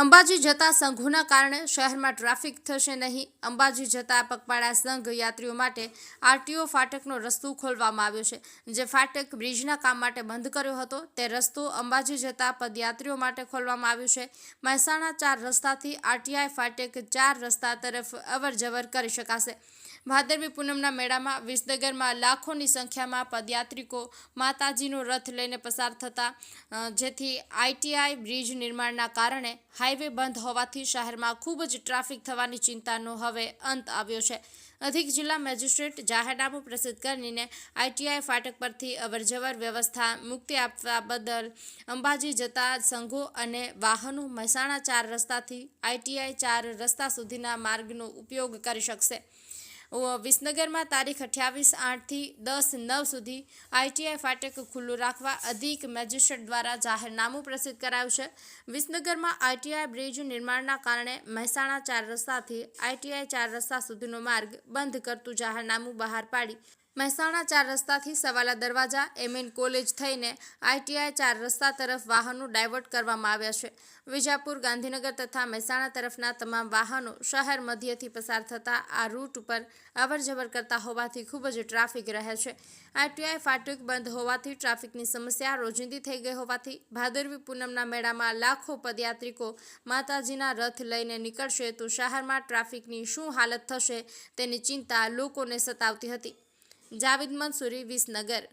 અંબાજી જતા સંઘોના કારણે શહેરમાં ટ્રાફિક થશે નહીં. અંબાજી જતા પગપાળા સંઘ યાત્રીઓ માટે આરટીઓ ફાટકનો રસ્તો ખોલવામાં આવ્યો છે. જે ફાટક બ્રિજના કામ માટે બંધ કર્યો હતો, તે રસ્તો અંબાજી જતા પદયાત્રીઓ માટે ખોલવામાં આવ્યો છે. મહેસાણા ચાર રસ્તાથી આરટીઆઈ ફાટક ચાર રસ્તા તરફ અવરજવર કરી શકાશે. ભાદરવી પૂનમના મેળામાં વિસનગરમાં લાખોની સંખ્યામાં પદયાત્રિકો માતાજીનો રથ લઈને પસાર થતા જેથી આઈટીઆઈ બ્રિજ નિર્માણના કારણે હાઈવે બંધ હોવાથી શહેરમાં ખૂબ જ ટ્રાફિક થવાની ચિંતાનો હવે અંત આવ્યો છે. અધિક જિલ્લા મેજિસ્ટ્રેટ જાહેરનામું પ્રસિદ્ધ કરીને આઈટીઆઈ ફાટક પરથી અવરજવર વ્યવસ્થા મુક્તિ આપવા બદલ અંબાજી જતા સંઘો અને વાહનો મહેસાણા ચાર રસ્તાથી આઈટીઆઈ ચાર રસ્તા સુધીના માર્ગનો ઉપયોગ કરી શકશે. વિસનગરમાં તારીખ અઠ્યાવીસ આઠથી દસ નવ સુધી આઈટીઆઈ ફાટક ખુલ્લું રાખવા અધિક મેજિસ્ટ્રેટ દ્વારા જાહેરનામું પ્રસિદ્ધ કરાયું છે. વિસનગરમાં આઈટીઆઈ બ્રિજ નિર્માણના કારણે મહેસાણા ચાર રસ્તાથી આઈટીઆઈ ચાર રસ્તા સુધીનો માર્ગ બંધ કરતું જાહેરનામું બહાર પાડી મહેસાણા ચાર રસ્તાથી સવાલા દરવાજા એમએન કોલેજ થઈને આઈટીઆઈ ચાર રસ્તા તરફ વાહનો ડાયવર્ટ કરવામાં આવ્યા છે. વિજાપુર, ગાંધીનગર તથા મહેસાણા તરફના તમામ વાહનો શહેર મધ્યથી પસાર થતા આ રૂટ ઉપર અવરજવર કરતા હોવાથી ખૂબ જ ટ્રાફિક રહે છે. આઈટીઆઈ ફાટક બંધ હોવાથી ટ્રાફિકની સમસ્યા રોજિંદી થઈ ગઈ હોવાથી ભાદરવી પૂનમના મેળામાં લાખો પદયાત્રિકો માતાજીના રથ લઈને નીકળશે તો શહેરમાં ટ્રાફિકની શું હાલત થશે તેની ચિંતા લોકોને સતાવતી હતી. જાવેદ મંસૂરી વિસનગર